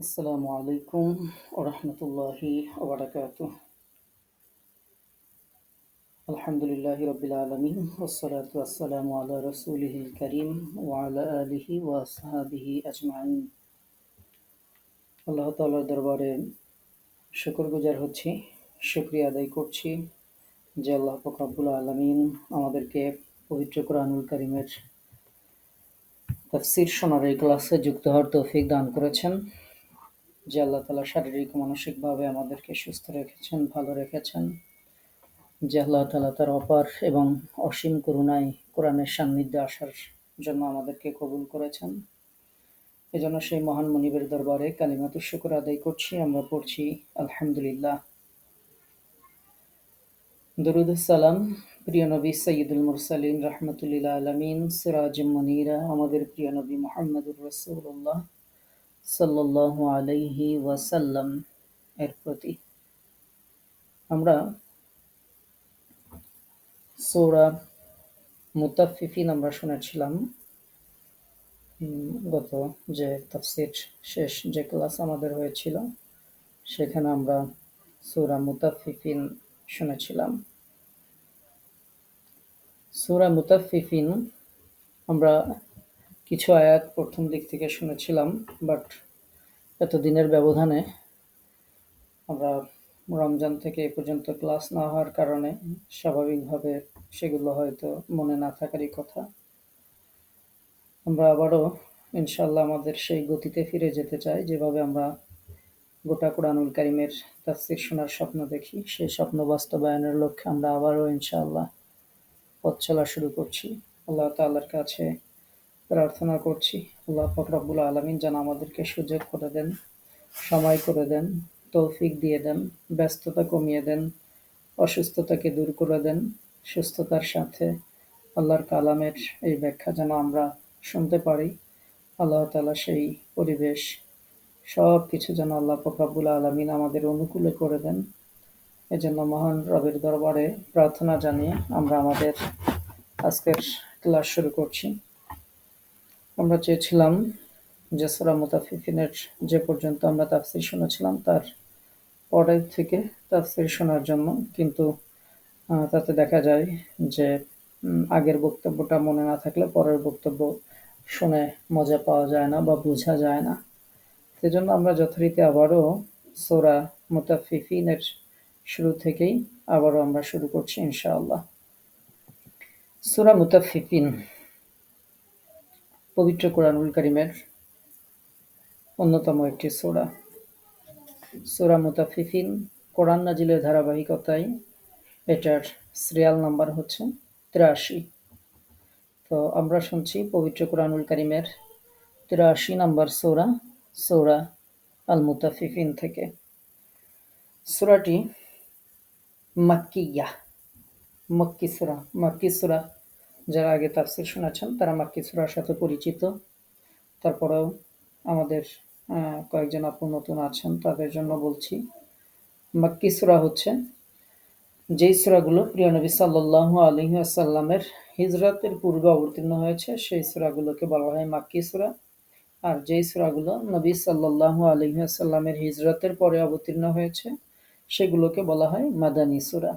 আসসালামু আলাইকুম ওরহমতুল্লাহি ওবরাকাত আলহামদুলিল্লাহ রবিল আলমিন ওসলাতাম আসসালামু করিম ওয়ালা আলহি ওয়াসাবিহি আজমাইন। আল্লাহ তাল্লার দরবারে শুকর গুজার হচ্ছি, শুক্রিয়া আদায় করছি যে আল্লাহ ফকরাবুল আলমিন আমাদেরকে পবিত্র কোরআনুল করিমের তফসির শোনার এই ক্লাসে যুক্ত হওয়ার তৌফিক দান করেছেন। যে আল্লাহ তালা শারীরিক, মানসিকভাবে আমাদেরকে সুস্থ রেখেছেন, ভালো রেখেছেন। যে আল্লাহ তালা তার অপার এবং অসীম করুণায় কোরআনের সান্নিধ্যে আসার জন্য আমাদেরকে কবুল করেছেন। এজন্য সেই মহান মনিবের দরবারে কালিমাতু শুকুর আদায় করছি। আমরা পড়ছি, আলহামদুলিল্লাহ। দরুদ সালাম, প্রিয় নবী সৈয়দুল মুরসালিন রহমতুল্লিল্লাহ আলমিন সিরাজ মনিরা, আমাদের প্রিয় নবী মোহাম্মদুর রসুল্লাহ সাল্লাল্লাহু আলাইহি ওয়াসাল্লাম এর প্রতি। আমরা সৌরা মুতাফিফিন আমরা শুনেছিলাম গত যে তাফসির শেষ যে ক্লাস আমাদের হয়েছিল, সেখানে আমরা সৌরা মুতাফিফিন শুনেছিলাম। সৌরা মুতাফিফিন আমরা কিছু আয়াত প্রথম দিক থেকে শুনেছিলাম বাট এতদিনের ব্যবধানে আমরা রমজান থেকে এ পর্যন্ত ক্লাস না হওয়ার কারণে স্বাভাবিকভাবে সেগুলো হয়তো মনে না থাকারই কথা। আমরা আবারও ইনশাল্লাহ আমাদের সেই গতিতে ফিরে যেতে চাই, যেভাবে আমরা গোটা কোরআনুল কারিমের তাফসির শোনার স্বপ্ন দেখি, সেই স্বপ্ন বাস্তবায়নের লক্ষ্যে আমরা আবারও ইনশাআল্লাহ পথ চলা শুরু করছি। আল্লাহ তাআলার কাছে প্রার্থনা করছি। আল্লাহ পাক রব্বুল আলমিন যেন আমাদেরকে সুযোগ করে দেন, সময় করে দেন, তৌফিক দিয়ে দেন, ব্যস্ততা কমিয়ে দেন, অসুস্থতাকে দূর করে দেন, সুস্থতার সাথে আল্লাহর কালামের এই ব্যাখ্যা যেন আমরা শুনতে পারি। আল্লাহ তালা সেই পরিবেশ সব কিছু যেন আল্লাহ পাক রব্বুল আলমিন আমাদের অনুকূলে করে দেন। এজন্য মহান রবের দরবারে প্রার্থনা জানিয়ে আমরা আমাদের আজকের ক্লাস শুরু করছি। আমরা চেয়েছিলাম যে সূরা মুতাফিফিনের যে পর্যন্ত আমরা তাফসীর শুনেছিলাম, তার পরের থেকে তাফসীর শোনার জন্য। কিন্তু তাতে দেখা যায় যে আগের বক্তব্যটা মনে না থাকলে পরের বক্তব্য শুনে মজা পাওয়া যায় না বা বোঝা যায় না। সেজন্য আমরা যথারীতি আবারও সূরা মুতাফিফিনের শুরু থেকেই আবারও আমরা শুরু করছি ইনশাআল্লাহ। সূরা মুতাফিফিন পবিত্র কোরআনুল করিমের অন্যতম একটি সোরা। সূরা মুতাফিফিন কোরআন নাজিলের ধারাবাহিকতায় এটার সিরিয়াল নাম্বার হচ্ছে তিরাশি। তো আমরা শুনছি পবিত্র কোরআনুল করিমের তিরাশি নাম্বার সোরা সোরা আল মুতাফিফিন থেকে। সূরাটি মাক্কিয়া, মক্কি সূরা, মাক্কি সূরা। যারা আগে তাফসীর শুনেছেন তারা মাক্কি সূরার সাথে পরিচিত। তারপরেও আমাদের কয়েকজন আপু নতুন আছেন, তাদের জন্য বলছি, মাক্কি সূরা হচ্ছে যেই সূরাগুলো প্রিয় নবী সাল্লাল্লাহু আলাইহি ওয়াসাল্লামের হিজরতের পূর্বে অবতীর্ণ হয়েছে, সেই সুরাগুলোকে বলা হয় মাক্কি সূরা। আর যেই সুরাগুলো নবী সাল্লাল্লাহু আলাইহি ওয়াসাল্লামের হিজরতের পরে অবতীর্ণ হয়েছে, সেগুলোকে বলা হয় মাদানী সুরা।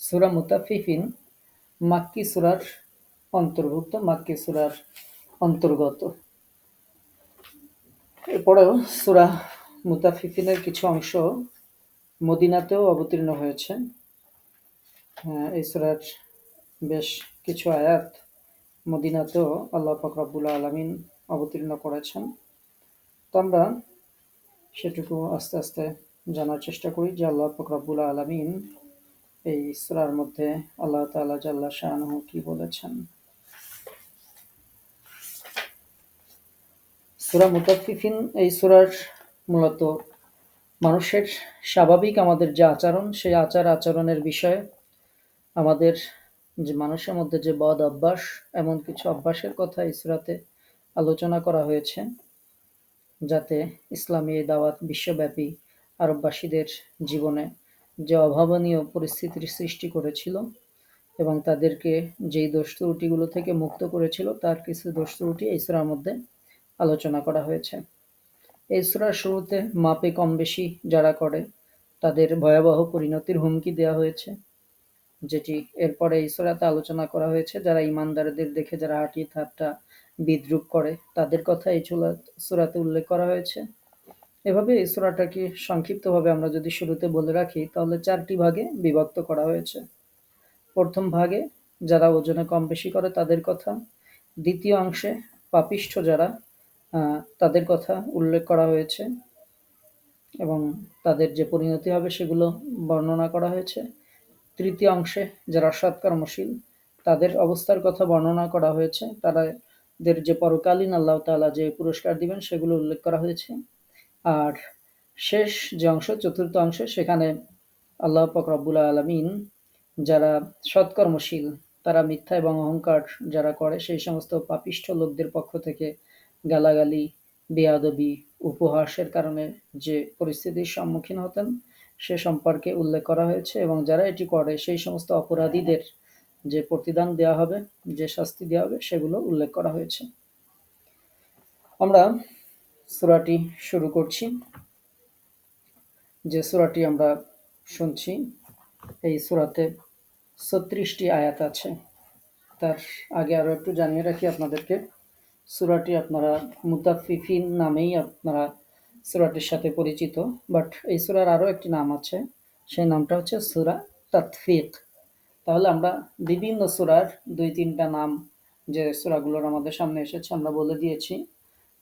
সুরা মুতাফিফিন মাক্কি সূরার অন্তর্ভুক্ত মাক্কি সূরার অন্তর্গত। এরপরেও সূরা মুতাফিফিনের কিছু অংশ মদিনাতেও অবতীর্ণ হয়েছে। হ্যাঁ, এই সূরার বেশ কিছু আয়াত মদিনাতেও আল্লাহ পাক রব্বুল আলামিন অবতীর্ণ করেছেন। তো আমরা সেটুকু আস্তে আস্তে জানার চেষ্টা করি যে আল্লাহ পাক রব্বুল আলামিন এই সূরার মধ্যে আল্লাহ তাআলা জাল্লা শাআনহু কি বলেছেন? সূরা মুতাফফিফিন, এই সূরার মূলত মানুষের স্বাভাবিক আমাদের যে আচরণ, সেই আচার আচরণের বিষয়ে আমাদের যে মানুষের মধ্যে যে বদ অভ্যাস, এমন কিছু অভ্যাসের কথা এই সূরাতে আলোচনা করা হয়েছে, যাতে ইসলামী দাওয়াত বিশ্বব্যাপী আরববাসীদের জীবনে যে অভাবনীয় পরিস্থিতির সৃষ্টি করেছিল এবং তাদেরকে যেই দোষ ত্রুটিগুলো থেকে মুক্ত করেছিল, তার কিছু দোষ ত্রুটি এই সূরার মধ্যে আলোচনা করা হয়েছে। এই সূরার শুরুতে মাপে কম বেশি যারা করে, তাদের ভয়াবহ পরিণতির হুমকি দেওয়া হয়েছে, যেটি এরপরে এই সূরাতে আলোচনা করা হয়েছে। যারা ইমানদারদের দেখে, যারা হাঁটি থাপটা বিদ্রুপ করে, তাদের কথা এই সূরাতে উল্লেখ করা হয়েছে। এভাবে এই সূরাটাকে সংক্ষিপ্তভাবে আমরা যদি শুরুতে বলে রাখি, তাহলে চারটি ভাগে বিভক্ত করা হয়েছে। প্রথম ভাগে যারা ওজনে কম বেশি করে তাদের কথা, দ্বিতীয় অংশে পাপিষ্ঠ যারা তাদের কথা উল্লেখ করা হয়েছে এবং তাদের যে পরিণতি হবে সেগুলো বর্ণনা করা হয়েছে। তৃতীয় অংশে যারা সৎকর্মশীল, তাদের অবস্থার কথা বর্ণনা করা হয়েছে। তাদের যে পরকালীন আল্লাহ তাআলা যে পুরস্কার দিবেন সেগুলো উল্লেখ করা হয়েছে। আর শেষ যে অংশ, চতুর্থ অংশে, সেখানে আল্লাহ রব্বুল আলমিন যারা সৎকর্মশীল, তারা মিথ্যা এবং অহংকার যারা করে, সেই সমস্ত পাপিষ্ঠ লোকদের পক্ষ থেকে গালাগালি, বেয়াদবি, উপহাসের কারণে যে পরিস্থিতির সম্মুখীন হতেন, সে সম্পর্কে উল্লেখ করা হয়েছে এবং যারা এটি করে, সেই সমস্ত অপরাধীদের যে প্রতিদান দেওয়া হবে, যে শাস্তি দেওয়া হবে, সেগুলো উল্লেখ করা হয়েছে। আমরা সূরাটি শুরু করছি। যে সূরাটি আমরা শুনছি, এই সুরাতে ছত্রিশটি আয়াত আছে। তার আগে আরও একটু জানিয়ে রাখি আপনাদেরকে, সুরাটি আপনারা মুতাফিফিন নামেই আপনারা সুরাটির সাথে পরিচিত, বাট এই সূরার আরও একটি নাম আছে। সেই নামটা হচ্ছে সুরা তাতফিক। তাহলে আমরা বিভিন্ন সূরার দুই তিনটা নাম যে সুরাগুলোর আমাদের সামনে এসেছে, আমরা বলে দিয়েছি।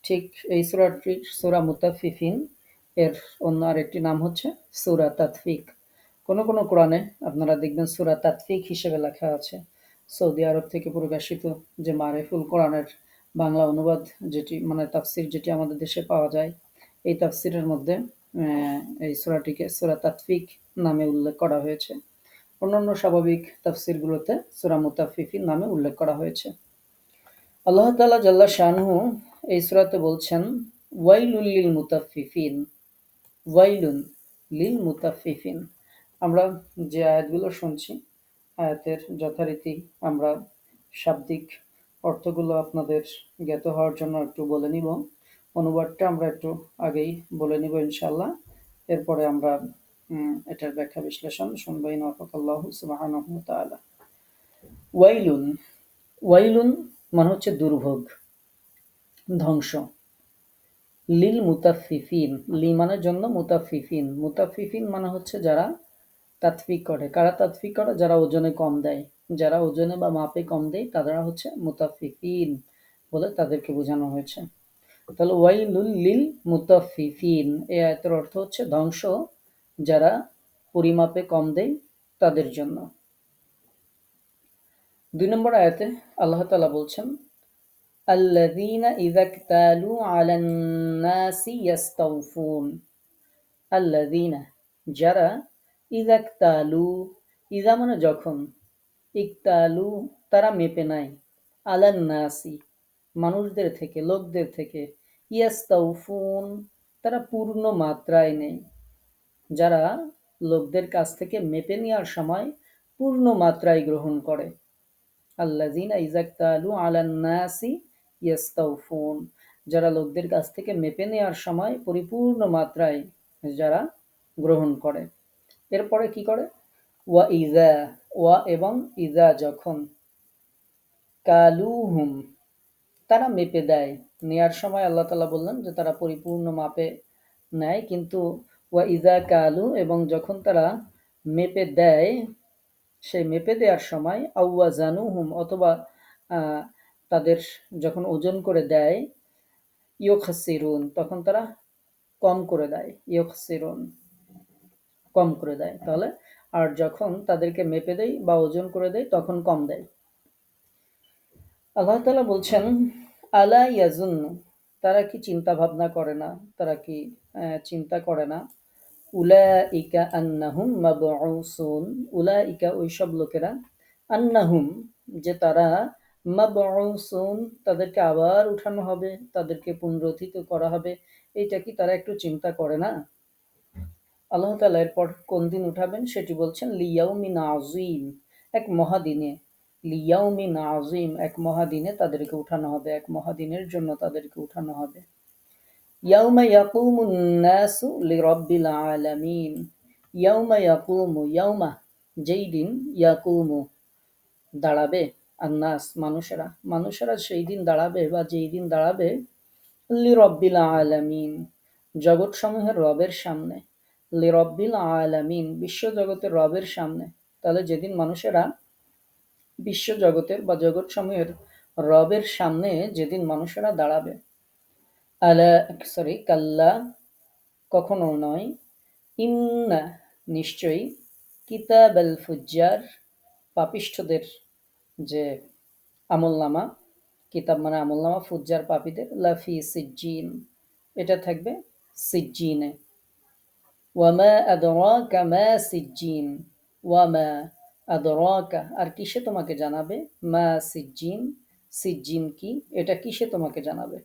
ঠিক এই সূরাটির সূরা মুতাফিফিন এর অন্য আরেকটি নাম হচ্ছে সুরা তাতফিক। কোন কোন কোরআনে আপনারা দেখবেন সুরা তাতফিক হিসেবে লেখা আছে। সৌদি আরব থেকে প্রকাশিত যে মারেফুল কোরআনের বাংলা অনুবাদ যেটি মানে তাফসির যেটি আমাদের দেশে পাওয়া যায়, এই তাফসিরের মধ্যে এই সূরাটিকে সুরা তাতফিক নামে উল্লেখ করা হয়েছে। অন্যান্য স্বাভাবিক তাফসিরগুলোতে সূরা মুতাফিফিন নামে উল্লেখ করা হয়েছে। আল্লাহ তাআলা জাল্লা শানহু এই সূরাতে বলছেন ওয়াইলুল লিল মুতাফিফিন ওয়াইলুন লিল মুতাফিফিন আমরা যে আয়াতগুলো শুনছি, আয়াতের যথারীতি আমরা শাব্দিক অর্থগুলো আপনাদের জ্ঞাত হওয়ার জন্য একটু বলে নিব। অনুবাদটা আমরা একটু আগেই বলে নিব ইনশাল্লাহ এরপরে আমরা এটার ব্যাখ্যা বিশ্লেষণ শুনব ইনফাকাল্লাহ সুবহানাহু ওয়া তাআলা। ওয়াইলুন ওয়াইলুন মানে হচ্ছে দুর্ভোগ। ধ্বংস। লিল মুতাফিফিন লি মানের জন্য মুতাফিফিন মুতাফিফিন মানে হচ্ছে যারা তাৎফিক করে। কারা তাৎফিক করে? যারা ওজনে কম দেয়। যারা ওজনে বা মাপে কম দেয়, তারা হচ্ছে মুতাফিফিন বলে তাদেরকে বোঝানো হয়েছে। তাহলে ওয়াইলুল লিল মুতাফিফিন এই আয়তের অর্থ হচ্ছে ধ্বংস যারা পরিমাপে কম দেয় তাদের জন্য। দুই নম্বর আয়াতে আল্লাহ তাআলা বলছেন الذين إذا اكتالوا على الناس يستوفون الذين যারা إذا اكتالوا إذا মানে যখন ইকতালু তারা মেপে নাই আলান নাসি মানুষদের থেকে লোকদের থেকে ইয়াস্তাউফুন তারা পূর্ণ মাত্রায় নেই যারা লোকদের কাছ থেকে মেপে নেওয়ার সময় পূর্ণ মাত্রায় গ্রহণ করে আল্লাযিনা ইযাক্তালু আলান নাসি ইয়াস্তাউফুন যারা লোকদের কাছ থেকে মেপে নেওয়ার সময় পরিপূর্ণ মাত্রায় যারা গ্রহণ করে। এরপরে কি করে? ওয়া ইজা ওয়া এবং ইজা যখন কালুহুম, তারা মেপে দেয়। নেয়ার সময় আল্লাহ তাআলা বললেন যে তারা পরিপূর্ণ মাপে নেয়, কিন্তু ওয়া ইজা কালু এবং যখন তারা মেপে দেয়, সেই মেপে দেওয়ার সময় আউয়া জানুহুম অথবা তাদের যখন ওজন করে দেয় ইয়োখাসিরুন তখন তারা কম করে দেয় ইয়োখাসিরুন কম করে দেয়। তাহলে আর যখন তাদেরকে মেপে দেয় বা ওজন করে দেয় তখন কম দেয়। আল্লাহ তাআলা বলছেন, আলা ইয়াজুন্নু তারা কি চিন্তা ভাবনা করে না? তারা কি চিন্তা করে না? উলা ইকা আন্নাহুম মাবউসুন, উলাইকা ওইসব লোকেরা আন্নাহুম, যে তারা মাবউসুন, তাদেরকে আবার উঠানো হবে, তাদেরকে পুনরুত্থিত করা হবে। এইটা কি তারা একটু চিন্তা করে না? আল্লাহ তাআলা এরপর কোন দিন উঠাবেন? সেটি বলছেন, লিয়াউমিন আজিম এক মহাদিনে। লিয়াউমিন আজিম এক মহাদিনে তাদেরকে উঠানো হবে, এক মহাদিনের জন্য তাদেরকে উঠানো হবে। ইয়াউমা ইয়াকুমুন নাসু লিরাব্বিল আলামিন। ইয়াউমা ইয়াকুমু, ইয়াউমা, যেই দিন ইয়াকুমু দাঁড়াবে আন্নাস মানুষেরা। মানুষেরা সেই দিন দাঁড়াবে বা যেই দিন দাঁড়াবে, লিরব্বিল আলামিন জগৎ সমূহের রবের সামনে। লিরব্বিল আলামিন বিশ্ব জগতের রবের সামনে। তাহলে যেদিন মানুষেরা বিশ্ব জগতের বা জগৎ সমূহের রবের সামনে যেদিন মানুষেরা দাঁড়াবে, আলা সরি কাল্লা, কখনো নয়, ইন্না, নিশ্চয়ই, কিতাব আল ফুজ্জার পাপিষ্ঠদের যে আমলনামা, কিতাব মানে আমলনামা, ফুজ্জার পাপীদের লাফি সিজ্জিন, এটা থাকবে সিজ্জিনে। ওয়ামা আদরাকা মা সিজ্জিন ওয়ামা আদরাকা, আর কিসে তোমাকে জানাবে? মা সিজ্জিন সিজ্জিন কি? এটা কিসে তোমাকে জানাবে?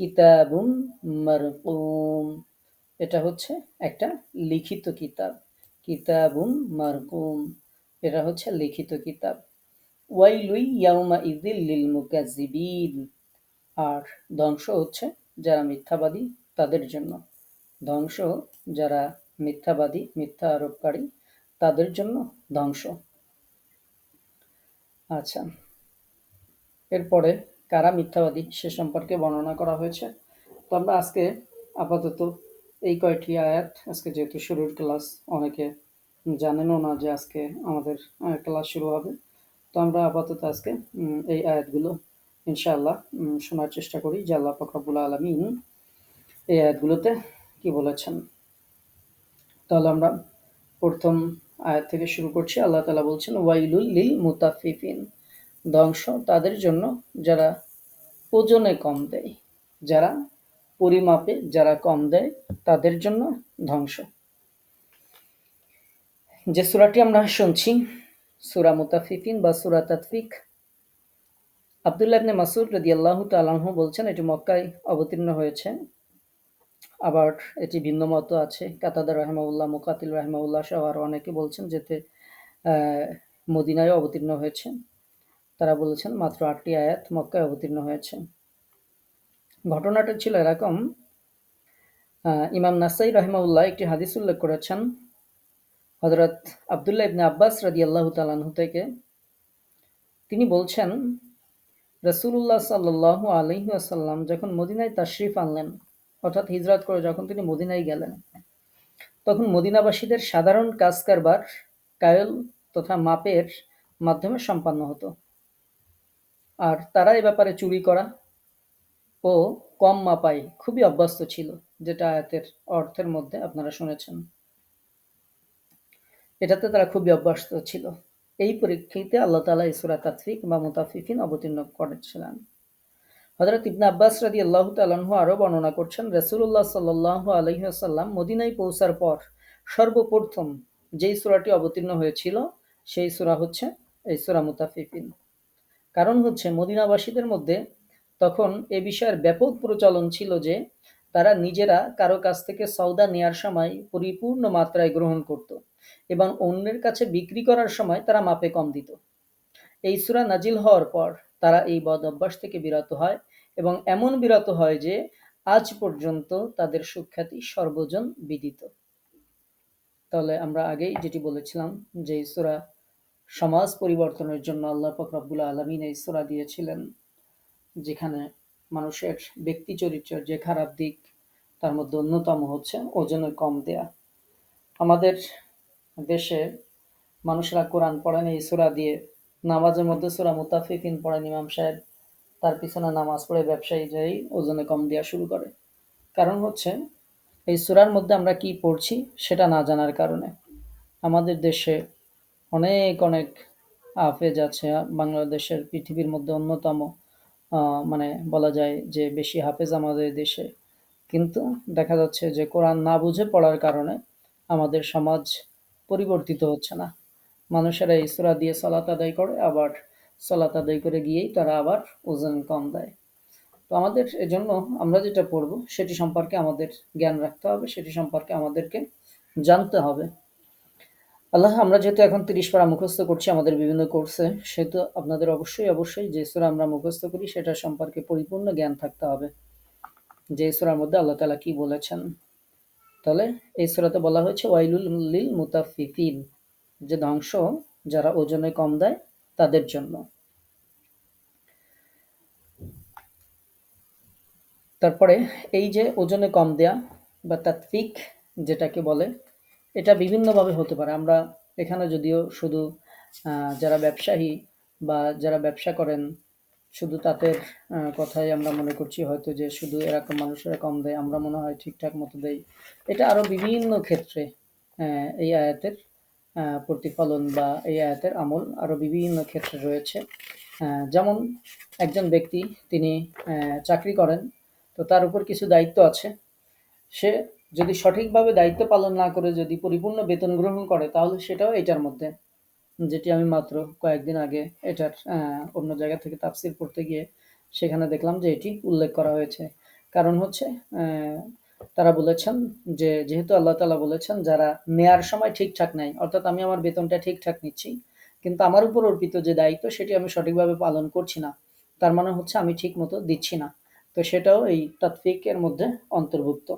কিতাবুম মারকুম, এটা হচ্ছে একটা লিখিত কিতাব। কিতাবুম মারকুম, এটা হচ্ছে লিখিত কিতাব। লিল আর ধ্বংস হচ্ছে যারা মিথ্যাবাদী তাদের জন্য। ধ্বংস যারা মিথ্যাবাদী, মিথ্যা আরোপকারী তাদের জন্য ধ্বংস। আচ্ছা এরপরে কারা মিথ্যাবাদী সে সম্পর্কে বর্ণনা করা হয়েছে। তো আমরা আজকে আপাতত এই কয়টি আয়াত, আজকে যেহেতু শুরুর ক্লাস, অনেকে জানেনও না যে আজকে আমাদের ক্লাস শুরু হবে। তো আমরা আপাতত আজকে এই আয়াতগুলো ইনশাআল্লাহ শোনার চেষ্টা করি, যে আল্লাহ ফকরাবুল আলমিন এই আয়াতগুলোতে কি বলেছেন। তাহলে আমরা প্রথম আয়াত থেকে শুরু করছি। আল্লাহ তালা বলছেন, ওয়াইলুল লিল মুতাফিফিন ধ্বংস তাদের জন্য যারা ওজনে কম দেয়, যারা পরিমাপে যারা কম দেয় তাদের জন্য ধ্বংস। যে সুরাটি আমরা শুনছি সুরা মুতাফিফিন বা সুরা তাতফিক আবদুল্লাহ ইবনে মাসুদ রদি আল্লাহ তালাহ বলছেন, এটি মক্কায় অবতীর্ণ হয়েছে। আবার এটি ভিন্ন মত আছে। কাতাদার রহমাউল্লাহ মুকাতিল রহমাউল্লাহ সহ আরও অনেকে বলছেন যেতে মদিনায় অবতীর্ণ হয়েছে। তারা বলেছেন, মাত্র আটটি আয়াত মক্কায় অবতীর্ণ হয়েছে। ঘটনাটা ছিল এরকম ইমাম নাসাই রহমাউল্লাহ একটি হাদিস উল্লেখ করেছেন হজরত আবদুল্লাহ ইবনে আব্বাস রাদি আল্লাহ তালাহু থেকে তিনি বলছেন রসুল্লাহ সাল্লাহ আলহি আসাল্লাম যখন মদিনায় তাশরিফ আনলেন, অর্থাৎ হিজরত করে যখন তিনি মদিনায় গেলেন, তখন মদিনাবাসীদের সাধারণ কাজ কারবার কায়ল তথা মাপের মাধ্যমে সম্পন্ন হতো। আর তারা এ ব্যাপারে চুরি করা ও কম মাপাই খুবই অভ্যস্ত ছিল, যেটা আয়াতের অর্থের মধ্যে আপনারা শুনেছেন। এটাতে তারা খুবই অভ্যস্ত ছিল। এই পরীক্ষিতে আল্লাহ তালা ইসুরা তাতফিক বা মুতাফিফিন অবতীর্ণ করেছিলেন। হজরত ইবনা আব্বাস রাদি আল্লাহ তালাহ আরও বর্ণনা করছেন রসুল্লাহ সাল্লাহ আলহিহাসাল্লাম মদিনায় পৌঁছার পর সর্বপ্রথম যেই সুরাটি অবতীর্ণ হয়েছিল, সেই সুরা হচ্ছে এই সুরা মুতাফিফিন কারণ হচ্ছে মদিনাবাসীদের মধ্যে তখন এ বিষয়ের ব্যাপক প্রচলন ছিল যে তারা নিজেরা কারও কাছ থেকে সৌদা নেয়ার সময় পরিপূর্ণ মাত্রায় গ্রহণ করত। এবং অন্যের কাছে বিক্রি করার সময় তারা মাপে কম দিত। এই সুরা নাজিল হওয়ার পর তারা এই বদ অভ্যাস থেকে বিরত হয় এবং এমন বিরত হয় যে আজ পর্যন্ত তাদের সুখ্যাতি সর্বজন বিদিত। তাহলে আমরা আগেই যেটি বলেছিলাম যে সুরা সমাজ পরিবর্তনের জন্য আল্লাহ ফকরাবুল আলমিন এই সুরা দিয়েছিলেন, যেখানে মানুষের ব্যক্তি চরিত্রের যে খারাপ দিক তার মধ্যে অন্যতম হচ্ছে ওজনে কম দেয়া। আমাদের দেশে মানুষরা কোরআন পড়েন এই সুরা দিয়ে। নামাজের মধ্যে সুরা মুতাফিফিন পড়েন ইমাম সাহেব। তার পিছনে নামাজ পড়ে ব্যবসায়ী যাই ওজনে কম দেওয়া শুরু করে। কারণ হচ্ছে, এই সুরার মধ্যে আমরা কি পড়ছি সেটা না জানার কারণে। আমাদের দেশে অনেক অনেক আফেজ আছে। বাংলাদেশের পৃথিবীর মধ্যে অন্যতম মানে বলা যায় যে বেশি হাফেজ আমাদের দেশে। কিন্তু দেখা যাচ্ছে যে কোরআন না বুঝে পড়ার কারণে আমাদের সমাজ পরিবর্তিত হচ্ছে না। মানুষেরা এই সুরা দিয়ে সলাত আদায় করে, আবার সলাত আদায় করে গিয়েই তারা আবার ওজন কম দেয়। তো আমাদের এজন্য আমরা যেটা পড়ব সেটি সম্পর্কে আমাদের জ্ঞান রাখতে হবে, সেটি সম্পর্কে আমাদেরকে জানতে হবে। আল্লাহ, আমরা যেহেতু এখন তিরিশ পারা মুখস্থ করছি আমাদের বিভিন্ন কোর্সে, সেহেতু আপনাদের অবশ্যই অবশ্যই যে সুরা আমরা মুখস্থ করি সেটা সম্পর্কে পরিপূর্ণ জ্ঞান থাকতে হবে। যে সূরার মধ্যে আল্লাহ তাআলা কি বলেছেন তাহলে এই সূরাতে বলা হয়েছে, ওয়াইলুল লিল মুতাফফিফিন যে ধ্বংস যারা ওজনে কম দেয় তাদের জন্য। তারপরে এই যে ওজনে কম দেয়া বা তাত্ত্বিক যেটাকে বলে, এটা বিভিন্নভাবে হতে পারে। আমরা এখানে যদিও শুধু যারা ব্যবসায়ী বা যারা ব্যবসা করেন শুধু তাদের কথাই আমরা মনে করছি, হয়তো যে শুধু এরকম মানুষেরা কম দেয়, আমরা মনে হয় ঠিকঠাক মতো দেই। এটা আরও বিভিন্ন ক্ষেত্রে এই আয়াতের প্রতিফলন বা এই আয়াতের আমল আরও বিভিন্ন ক্ষেত্রে রয়েছে। যেমন একজন ব্যক্তি, তিনি চাকরি করেন, তো তার উপর কিছু দায়িত্ব আছে। সে যদি সঠিকভাবে দায়িত্ব পালন না করে যদি পরিপূর্ণ বেতন গ্রহণ করে, তাহলে সেটাও এটার মধ্যে। যেটি আমি মাত্র কয়েকদিন আগে এটার অন্য জায়গা থেকে তাফসির পড়তে গিয়ে সেখানে দেখলাম যে এটি উল্লেখ করা হয়েছে। কারণ হচ্ছে তারা বলেছেন যে, যেহেতু আল্লাহ তাআলা বলেছেন যারা নেয়ার সময় ঠিকঠাক নেয়, অর্থাৎ আমি আমার বেতনটা ঠিকঠাক নিচ্ছি, কিন্তু আমার উপর অর্পিত যে দায়িত্ব সেটি আমি সঠিকভাবে পালন করছি না, তার মানে হচ্ছে আমি ঠিক মতো দিচ্ছি না। তো সেটাও এই তাৎফিকের মধ্যে অন্তর্ভুক্ত।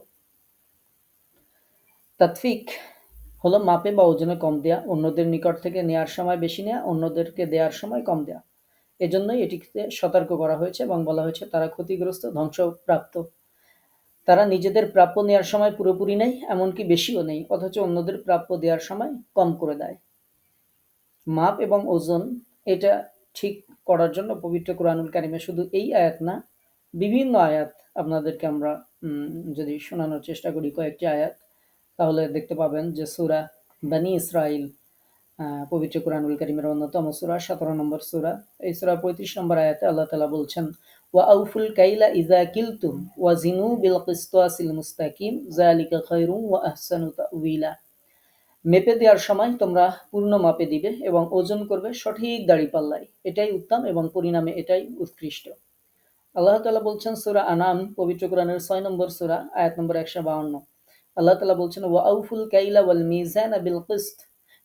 তাৎফিক হলো মাপে বা ওজনে কম দেয়া, অন্যদের নিকট থেকে নেয়ার সময় বেশি নেয়া, অন্যদেরকে দেওয়ার সময় কম দেয়া। এজন্যই এটিকে সতর্ক করা হয়েছে এবং বলা হয়েছে, তারা ক্ষতিগ্রস্ত, ধ্বংসপ্রাপ্ত। তারা নিজেদের প্রাপ্য নেয়ার সময় পুরোপুরি নেই, এমনকি বেশিও নেই, অথচ অন্যদের প্রাপ্য দেওয়ার সময় কম করে দেয়। মাপ এবং ওজন, এটা ঠিক করার জন্য পবিত্র কোরআনুল কারিমে শুধু এই আয়াত না, বিভিন্ন আয়াত আপনাদেরকে আমরা যদি শোনানোর চেষ্টা করি, কয়েকটি আয়াত। তাহলে দেখতে পাবেন যে সুরা বানি ইসরাইল আহ, পবিত্র কোরআনুল কারিমের অন্যতম সুরা সতেরো নম্বর সুরা। এই সুরা পঁয়ত্রিশ নম্বর আয়াতে আল্লাহ তালা বলছেন ওয়া আউফুল কাইলা ইযা কিলতুম ওয়া জিনু বিল কিসতাসিল মুস্তাকিম যালিকা খায়রুম ওয়া আহসানু তাউইলা মেপে দেওয়ার সময় তোমরা পূর্ণ মাপে দিবে এবং ওজন করবে সঠিক দাড়ি পাল্লায়। এটাই উত্তম এবং পরিণামে এটাই উৎকৃষ্ট। আল্লাহ তাআলা বলছেন সুরা আনাম পবিত্র কোরআনের ছয় নম্বর সুরা আয়াত নম্বর একশো বাউন্ন। আল্লাহ তাআলা বলছেন, ওয়া আউফুল কাইলা ওয়াল মিজানা বিল কিসত,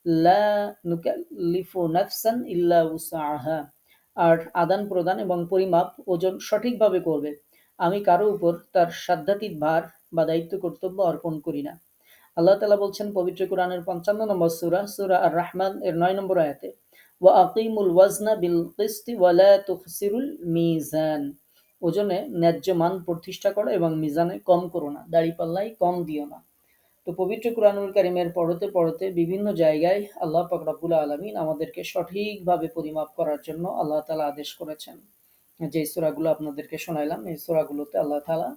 লা নুকাল্লিফু নাফসান ইল্লা উসআহা। আর আদান প্রদান এবং পরিমাপ ওজন সঠিকভাবে করবে। আমি কারও উপর তার সাধ্যাতীত ভার বা দায়িত্ব কর্তব্য অর্পণ করি না। আল্লাহ তাআলা বলছেন, পবিত্র কোরআনের পঞ্চান্ন নম্বর সুরা সুরা আর রহমান এর নয় নম্বর আয়াতে, ওয়া আকিমুল ওয়াজনা বিল কিসতি ওয়া লা তুখসিরুল মিজান। ওজনে ন্যায্য মান প্রতিষ্ঠা করো এবং মিজানে কম করো না। দাড়িপাল্লায় কম দিও না। তো পবিত্র কোরআনুল কারিমের পড়তে পড়তে বিভিন্ন জায়গায় আল্লাহ পাক রব্বুল আলমিন আমাদেরকে সঠিকভাবে পরিমাপ করার জন্য আল্লাহ তালা আদেশ করেছেন। যে সূরাগুলো আপনাদেরকে শোনাইলাম, এই সূরাগুলোতে আল্লাহ তালা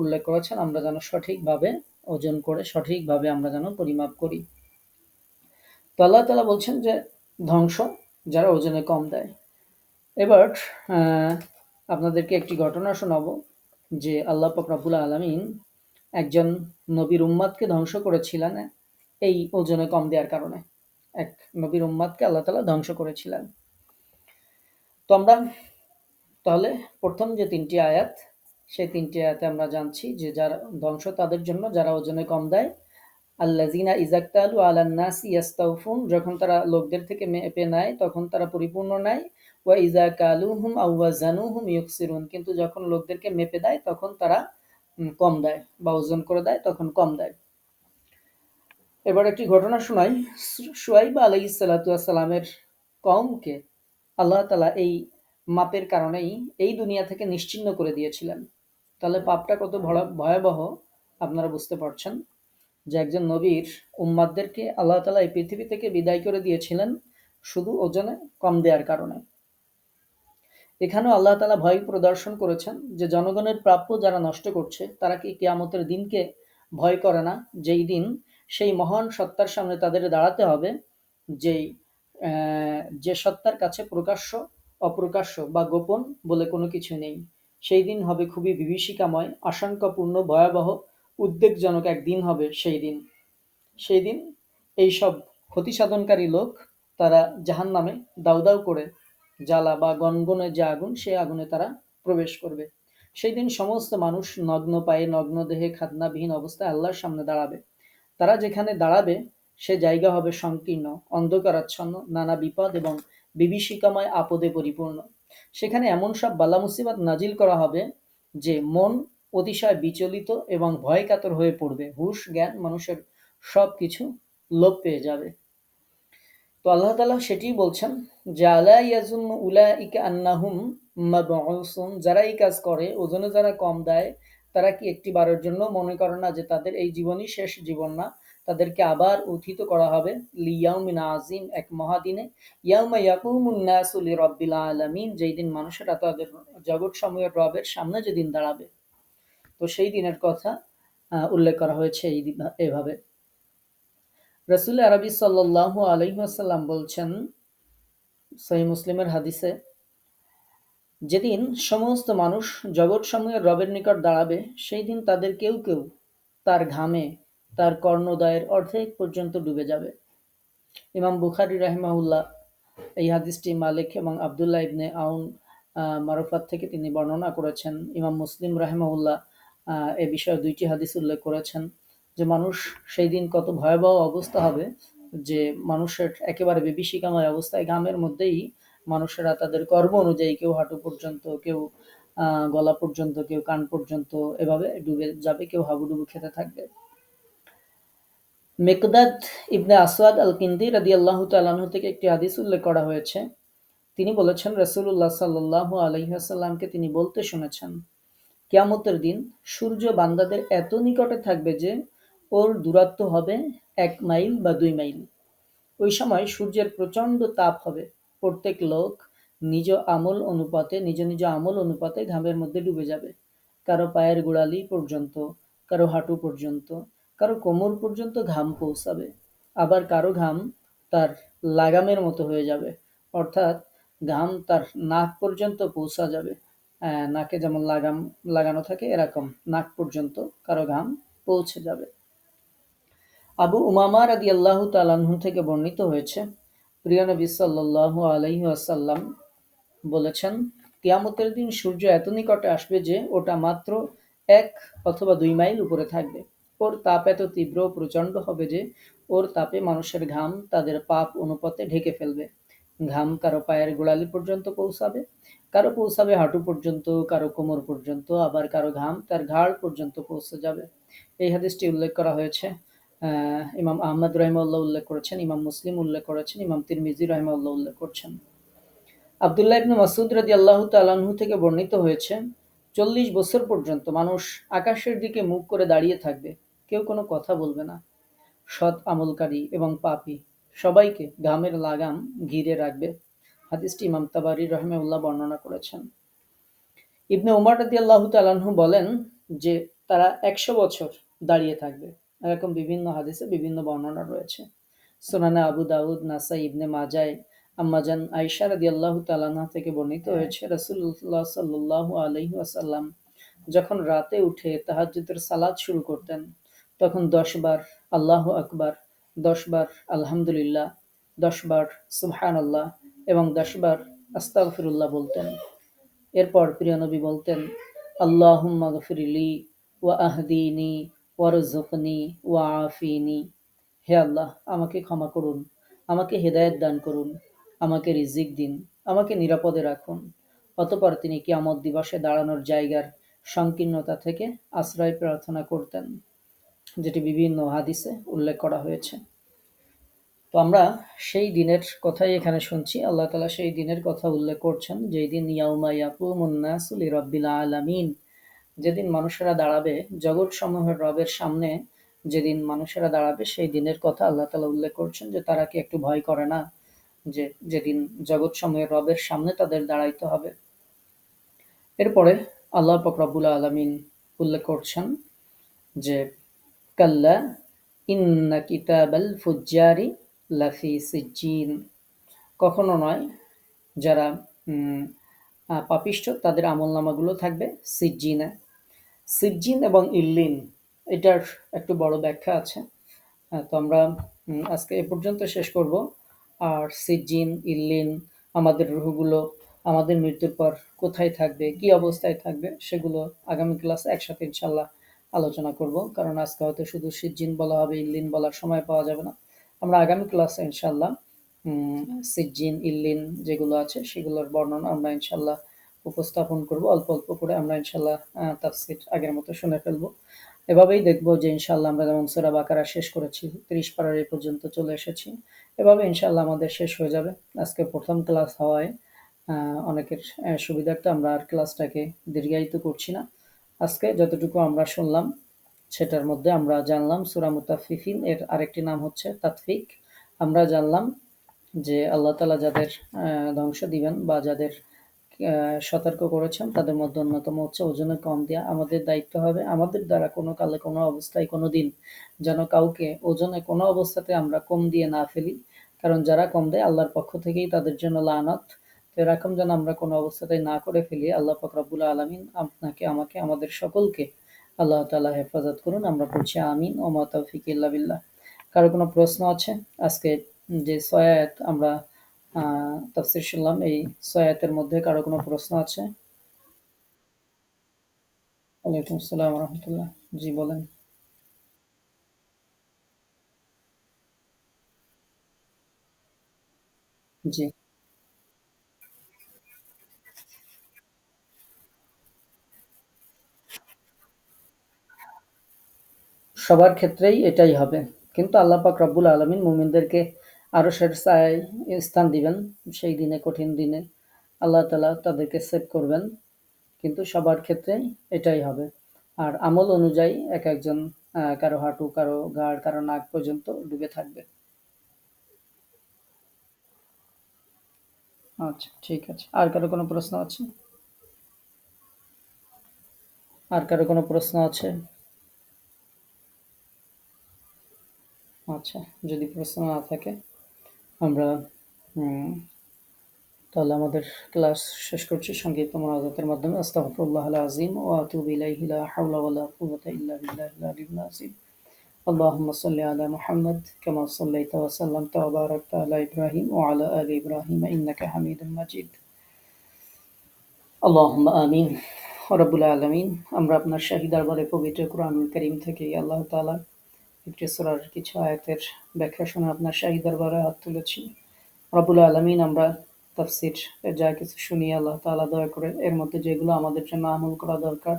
উল্লেখ করেছেন, আমরা যেন সঠিকভাবে ওজন করে, সঠিকভাবে আমরা যেন পরিমাপ করি। তো আল্লাহ তালা বলছেন যে ধ্বংস, যারা ওজনে কম দেয়। এবার আপনাদেরকে একটি ঘটনা শোনাবো, যে আল্লাহ রব্বুল আলমিন একজন নবীর উম্মাদকে ধ্বংস করেছিলেন এই ওজনে কম দেওয়ার কারণে। এক নবীর উম্মাদকে আল্লাহ তালা ধ্বংস করেছিলেন। তো আমরা তাহলে প্রথম যে তিনটি আয়াত, সেই তিনটি আয়াতে আমরা জানছি যে যারা ধ্বংস তাদের জন্য যারা ওজনে কম দেয় আল্লাজিনা ইজাক্তালু আলান্নাস ইয়াস্তাউফুন, যখন তারা লোকদের থেকে মেপে নেয় তখন তারা পরিপূর্ণ নেয় ওয়া ইজা কালুহুম আউ ওয়াজানুহুম ইউকসিরুন কিন্তু যখন লোকদেরকে মেপে দেয়, তখন তারা কম দেয় বা ওজন করে দেয়, তখন কম দেয়। এবার একটি ঘটনা শোনাই। সুয়াইব আলাই সালামের কমকে আল্লাহ তালা এই মাপের কারণেই এই দুনিয়া থেকে নিশ্চিহ্ন করে দিয়েছিলেন। তাহলে পাপটা কত ভয়া- ভয়াবহ, আপনারা বুঝতে পারছেন যে একজন নবীর উম্মাদদেরকে আল্লাহ তালা এই পৃথিবী থেকে বিদায় করে দিয়েছিলেন শুধু ওজনে কম দেওয়ার কারণে। এখানেও আল্লাহ তালা ভয় প্রদর্শন করেছেন যে জনগণের প্রাপ্য যারা নষ্ট করছে, তারা কি কেয়ামতের দিনকে ভয় করে না? যেই দিন সেই মহান সত্তার সামনে তাদের দাঁড়াতে হবে, যেই যে সত্তার কাছে প্রকাশ্য, অপ্রকাশ্য বা গোপন বলে কোনো কিছু নেই। সেই দিন হবে খুবই বিভীষিকাময়, আশঙ্কাপূর্ণ, ভয়াবহ, উদ্বেগজনক এক দিন হবে সেই দিন। সেই দিন এইসব ক্ষতি সাধনকারী লোক তারা জাহান নামে দাউ দাউ করে জ্বালা বা গনগনে যে আগুন, সেই আগুনে তারা প্রবেশ করবে। সেই দিন সমস্ত মানুষ নগ্ন পায়ে, নগ্ন দেহে খাতনাবিহীন অবস্থায় আল্লাহর সামনে দাঁড়াবে। তারা যেখানে দাঁড়াবে, সে জায়গা হবে সংকীর্ণ, অন্ধকারাচ্ছন্ন, নানা বিপদ এবং বিভীষিকাময় আপদে পরিপূর্ণ। সেখানে এমন সব বালা মুসিবত নাজিল করা হবে যে মন অতিশয় বিচলিত এবং ভয়কাতর হয়ে পড়বে। হুশ, জ্ঞান, মানুষের সব কিছু লোপ পেয়ে যাবে। তো আল্লাহ তালা সেটি বলছেন যে, আলা ইয়াজুন উলা ইকা আন্নাহুম মাবউসুন যারা এই কাজ করে, ওজনে যারা কম দেয়, তারা কি একটি বারের জন্য মনে করে না যে তাদের এই জীবনই শেষ জীবন না? তাদেরকে আবার উত্থিত করা হবে, লিয়াউমিন আজিম এক মহাদিনে। ইয়াউমা ইয়াকুমুন নাসু লিরাব্বিল আলামিন, যেই দিন মানুষেরা তাদের জগৎ সমূহের রবের সামনে যেদিন দাঁড়াবে। তো সেই দিনের কথা উল্লেখ করা হয়েছে এই এভাবে। রসুল আরবি সাল্লাহ আলহিহাসাল্লাম বলছেন, সহি মুসলিমের হাদিসে, যেদিন সমস্ত মানুষ জগৎ সমূহের রবের নিকট দাঁড়াবে সেই দিন তাদের কেউ কেউ তার ঘামে, তার কর্ণদয়ের অর্ধেক পর্যন্ত ডুবে যাবে। ইমাম বুখারি রাহিমাউল্লাহ এই হাদিসটি মালিক এবং আবদুল্লাহ ইবনে আউন মারফাত থেকে তিনি বর্ণনা করেছেন। ইমাম মুসলিম রাহিমাউল্লাহ এ বিষয়ে দুইটি হাদিস উল্লেখ করেছেন। যে মানুষ সেই দিন কত ভয়াবহ অবস্থা হবে যে মানুষের একেবারে বিভীষিকাময় অবস্থায় গ্রামের মধ্যেই মানুষেরা তাদের কর্ম অনুযায়ী কেউ হাঁটু পর্যন্ত, কেউ গলা পর্যন্ত, কেউ কান পর্যন্ত এভাবে ডুবে যাবে, কেউ হাবুডুবু খেতে থাকবে। মেকদাদ ইবনে আসওয়াদ আল কিন্দি রাদি আল্লাহ তালাহ থেকে একটি হাদিস উল্লেখ করা হয়েছে। তিনি বলেছেন রসুল্লাহ সাল্লাহ আলহিহাসাল্লামকে তিনি বলতে শুনেছেন, কিয়ামতের দিন সূর্য বান্দাদের এত নিকটে থাকবে যে ওর দূরত্ব হবে এক মাইল বা দুই মাইল। ওই সময় সূর্যের প্রচণ্ড তাপ হবে। প্রত্যেক লোক নিজ আমল অনুপাতে, নিজ নিজ আমল অনুপাতে ঘামের মধ্যে ডুবে যাবে। কারও পায়ের গোড়ালি পর্যন্ত, কারও হাঁটু পর্যন্ত, কারও কোমর পর্যন্ত ঘাম পৌঁছাবে। আবার কারও ঘাম তার লাগামের মতো হয়ে যাবে। অর্থাৎ ঘাম তার নাক পর্যন্ত পৌঁছা যাবে। নাকে যেমন লাগাম, লাগানো থাকে এরকম নাক পর্যন্ত কারও ঘাম পৌঁছে যাবে। আবু উমামা রাদি আল্লাহ তালাহ থেকে বর্ণিত হয়েছে, প্রিয় নবী সাল্লাহ আলহি আসাল্লাম বলেছেন, কিয়ামতের দিন সূর্য এত নিকটে আসবে যে ওটা মাত্র এক অথবা দুই মাইল উপরে থাকবে। ওর তাপ এত তীব্র প্রচণ্ড হবে যে ওর তাপে মানুষের ঘাম তাদের পাপ অনুপাতে ঢেকে ফেলবে। ঘাম কারও পায়ের গোড়ালি পর্যন্ত পৌঁছাবে, কারও পৌঁছাবে হাঁটু পর্যন্ত, কারও কোমর পর্যন্ত, আবার কারও ঘাম তার ঘাড় পর্যন্ত পৌঁছে যাবে। এই হাদিসটি উল্লেখ করা হয়েছে ইমাম আহমদ রহিমাল্লাহ উল্লেখ করেছেন, ইমাম মুসলিম উল্লেখ করেছেন, ইমাম তিরমিজি রহিমাল্লাহ উল্লেখ করছেন। আবদুল্লাহ ইবনু মাসুদ রাজি আল্লাহ তালাহু থেকে বর্ণিত হয়েছে, চল্লিশ বছর পর্যন্ত মানুষ আকাশের দিকে মুখ করে দাঁড়িয়ে থাকবে, কেউ কোনো কথা বলবে না। সৎ আমলকারী এবং পাপি, সবাইকে ঘামের লাগাম ঘিরে রাখবে, হাদিসটি ইমাম তাবারি রহমেউল্লাহ বর্ণনা করেছেন। ইবনে উমার রাদি আল্লাহ তালাহু বলেন যে, তারা একশো বছর দাঁড়িয়ে থাকবে। এরকম বিভিন্ন হাদিসে বিভিন্ন বর্ণনা রয়েছে। সোনানা আবু দাউদ নাসা ইবনে মাজায় আম্মাজান আইসা রাদি আল্লাহ তালানা থেকে বর্ণিত হয়েছে রসুল্লাহ সাল্লাহ আলহি আসাল্লাম যখন রাতে উঠে তাহাজুদের সালাদ শুরু করতেন তখন দশবার আল্লাহ আকবার দশবার আলহামদুলিল্লাহ দশবার সুবহান আল্লাহ এবং দশবার আস্তাগফিরুল্লাহ বলতেন। এরপর প্রিয় নবী বলতেন আল্লাহ গফিরলি ওয়া আহদিনি ওয়ারজুকনি ওয়া আফিনি হে আল্লাহ, আমাকে ক্ষমা করুন, আমাকে হেদায়েত দান করুন, আমাকে রিজিক দিন, আমাকে নিরাপদে রাখুন। অতপর তিনি কিয়ামত দিবসে দাঁড়ানোর জায়গার সংকীর্ণতা থেকে আশ্রয় প্রার্থনা করতেন, যেটি বিভিন্ন হাদিসে উল্লেখ করা হয়েছে। তো আমরা সেই দিনের কথাই এখানে শুনছি। আল্লাহ তালা সেই দিনের কথা উল্লেখ করছেন, যেই দিন ইয়াউমা ইয়াকুমুন্নাসুলি রব্বিল আলামিন যেদিন মানুষেরা দাঁড়াবে জগৎ সমূহের রবের সামনে যেদিন মানুষেরা দাঁড়াবে, সেই দিনের কথা আল্লাহ তালা উল্লেখ করছেন যে তারা কি একটু ভয় করে না যে যেদিন জগৎ সমূহের রবের সামনে তাদের দাঁড়াইতে হবে। এরপরে আল্লাহ ফকরাবুল আলমিন উল্লেখ করছেন যে, কাল্লা ইন্না কিতাবাল ফুজ্জারি লাফি সিজিন কখনো নয়, যারা পাপিষ্ঠ তাদের আমল নামাগুলো থাকবে সিজ্জিনে। সিজ্জিন এবং ইল্লিন, এটার একটু বড় ব্যাখ্যা আছে। তো আমরা আজকে এ পর্যন্ত শেষ করব। আর সিজ্জিন ইল্লিন, আমাদের রুহগুলো, আমাদের মৃত্যুর পর কোথায় থাকবে, কি অবস্থায় থাকবে, সেগুলো আগামী ক্লাসে একসাথে ইনশাল্লাহ আলোচনা করব। কারণ আজকে হয়তো শুধু সিজ্জিন বলা হবে, ইল্লিন বলার সময় পাওয়া যাবে না। আমরা আগামী ক্লাসে ইনশাল্লাহ সিজ্জিন ইল্লিন যেগুলো আছে, সেগুলোর বর্ণনা আমরা ইনশাল্লাহ উপস্থাপন করব। অল্প অল্প করে আমরা ইনশাল্লাহ তাফসির আগের মতো শুনে ফেলব। এভাবেই দেখব যে ইনশাল্লাহ আমরা যেমন সুরা বাকারা শেষ করেছি, তিরিশ পাড়ার এই পর্যন্ত চলে এসেছি। এভাবে ইনশাল্লাহ আমাদের শেষ হয়ে যাবে। আজকে প্রথম ক্লাস হওয়ায় অনেকের সুবিধার্থে আমরা আর ক্লাসটাকে দীর্ঘায়িত করছি না। আজকে যতটুকু আমরা শুনলাম, সেটার মধ্যে আমরা জানলাম সুরা মুতাফিফিন এর আরেকটি নাম হচ্ছে তাতফিক। আমরা জানলাম যে আল্লাহ তালা যাদের ধ্বংস দিবেন বা যাদের সতর্ক করেছেন। তাদের মধ্যে অন্যতম হচ্ছে ওজনে কম দেওয়া আমাদের দায়িত্ব হবে, আমাদের দ্বারা কোনো কালে কোনো অবস্থায় কোনো দিন যেন কাউকে ওজনে কোনো অবস্থাতে আমরা কম দিয়ে না ফেলি। কারণ যারা কম দেয়, আল্লাহর পক্ষ থেকেই তাদের জন্য লানত। তো এরকম যেন আমরা কোনো অবস্থাতেই না করে ফেলি, আল্লাহ ফকরাবুল আলমিন আপনাকে, আমাকে, আমাদের সকলকে আল্লাহ তালা হেফাজত করুন। আমরা বলছি আমিন। ও মাতফিক বিল্লাহ। কারও কোনো প্রশ্ন আছে? আজকে যে সয়াত আমরা তাফসির শুনলাম এই সয়াতের মধ্যে কারও কোনো প্রশ্ন আছে? ওয়ালাইকুম আসসালাম রহমতুল্লাহ। জি, বলেন। জি। সবার ক্ষেত্রেই এটাই হবে। কিন্তু আল্লাহ পাক রব্বুল আলমিন মুমিনদেরকে আরও সের ছায় স্থান দিবেন, সেই দিনে, কঠিন দিনে। আল্লাহ তালা তাদেরকে সেভ করবেন, কিন্তু সবার ক্ষেত্রে এটাই হবে। আর আমল অনুযায়ী এক একজন কারও হাঁটু, কারও গাড়, কারও নাক পর্যন্ত ডুবে থাকবে। আচ্ছা ঠিক আছে। আর কারও কোনো প্রশ্ন আছে? আর কারও কোনো প্রশ্ন আছে? আচ্ছা যদি প্রশ্ন না থাকে। আমরা তাহলে আমাদের ক্লাস শেষ করছি সংক্ষিপ্ত মোনাজাতের মাধ্যমে আস্তাগফিরুল্লাহ আল আজিম ওয়া আতুবু ইলাইহি লা হাওলা ওয়ালা কুওয়াতা ইল্লা বিল্লাহিল আলিয়্যিল আযীম اللهم صل على محمد كما صليت وسلمت وباركت على إبراهيم وعلى آل إبراهيم إنك حميد مجيد اللهم آمين রব্বুল আলমিন আমরা আপনার শাহী দরবারে পবিত্র কোরআনুল করিম থেকে আল্লাহ তালা একটি সুরার কিছু আয়াতের ব্যাখ্যা শুনে আপনার শাহী দরবারে হাত তুলেছি। রব্বুল আলমিন, আমরা তাফসির যা কিছু শুনি, আল্লাহ তালা দয়া করে এর মধ্যে যেগুলো আমাদের জন্য আমল করা দরকার,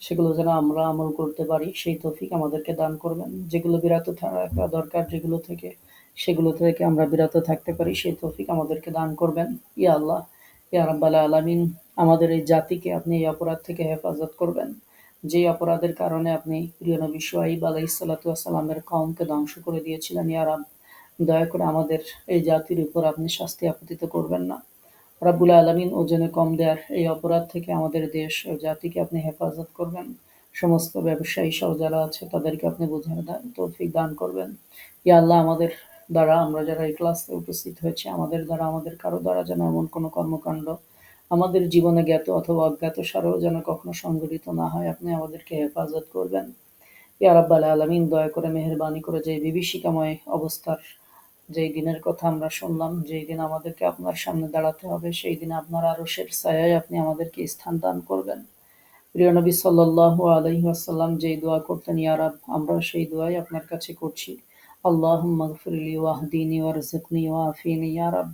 সেগুলো যেন আমরা আমল করতে পারি, সেই তফিক আমাদেরকে দান করবেন। যেগুলো বিরত থাকা দরকার যেগুলো থেকে, সেগুলো থেকে আমরা বিরত থাকতে পারি, সেই তফিক আমাদেরকে দান করবেন। ইয়া আল্লাহ, ইয়া রাব্বাল আলামিন, আমাদের এই জাতিকে আপনি এই অপরাধ থেকে হেফাজত করবেন। যে অপরাধের কারণে আপনি প্রিয় নবী সোয়াইব আলাইসাল্লাতামের কমকে ধ্বংস করে দিয়েছিলেন ইয়ারাব দয়া করে আমাদের এই জাতির উপর আপনি শাস্তি আপতিত করবেন না। রাবুল আলমিন ওজনে কম দেয়ার এই অপরাধ থেকে আমাদের দেশ ও জাতিকে আপনি হেফাজত করবেন। সমস্ত ব্যবসায়ী সহ যারা আছে তাদেরকে আপনি বোঝানো তৌফিক দান করবেন। ইয়া আল্লাহ, আমাদের দ্বারা আমরা যারা এই ক্লাসে উপস্থিত হয়েছি, আমাদের দ্বারা, আমাদের কারও দ্বারা যেন এমন কোনো কর্মকাণ্ড আমাদের জীবনে জ্ঞাত অথবা অজ্ঞাত সারেও যেন কখনো সংগঠিত না হয়, আপনি আমাদেরকে হেফাজত করবেন। ইয়া রাব্বাল আলমিন, দয়া করে মেহরবানি করে যে বিভীষিকাময় অবস্থার যেই দিনের কথা আমরা শুনলাম, যেই দিন আমাদেরকে আপনার সামনে দাঁড়াতে হবে, সেই দিন আপনার আরশের ছায়ায় আপনি আমাদেরকে স্থান দান করবেন। প্রিয় নবী সাল্লাহ আলহি আসাল্লাম যেই দোয়া করতেন ইয়ারাব আমরা সেই দোয়াই আপনার কাছে করছি। আল্লাহ মগফিরলি ওয়াহদিনী ওয়ারজুকনি ওয়াফিনি ইয়ারাব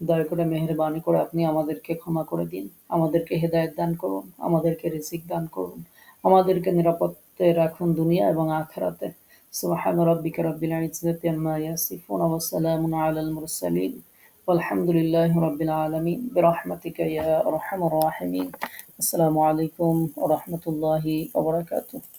দয়া করে মেহরবানি করে আপনি আমাদেরকে ক্ষমা করে দিন। আমাদেরকে হেদায়ত দান করুন, আমাদেরকে রিসিক দান করুন, আমাদেরকে নিরাপত্তে রাখুন দুনিয়া এবং আখেরাতে। سبحان ربك رب العزة আম্মা يصفون ওয়া على المرسلين والحمد আলহামদুলিল্লাহ رب العالمين برحمتك ইয়া আরহামুর الراحمين আসসালামু আলাইকুম ورحمة الله وبركاته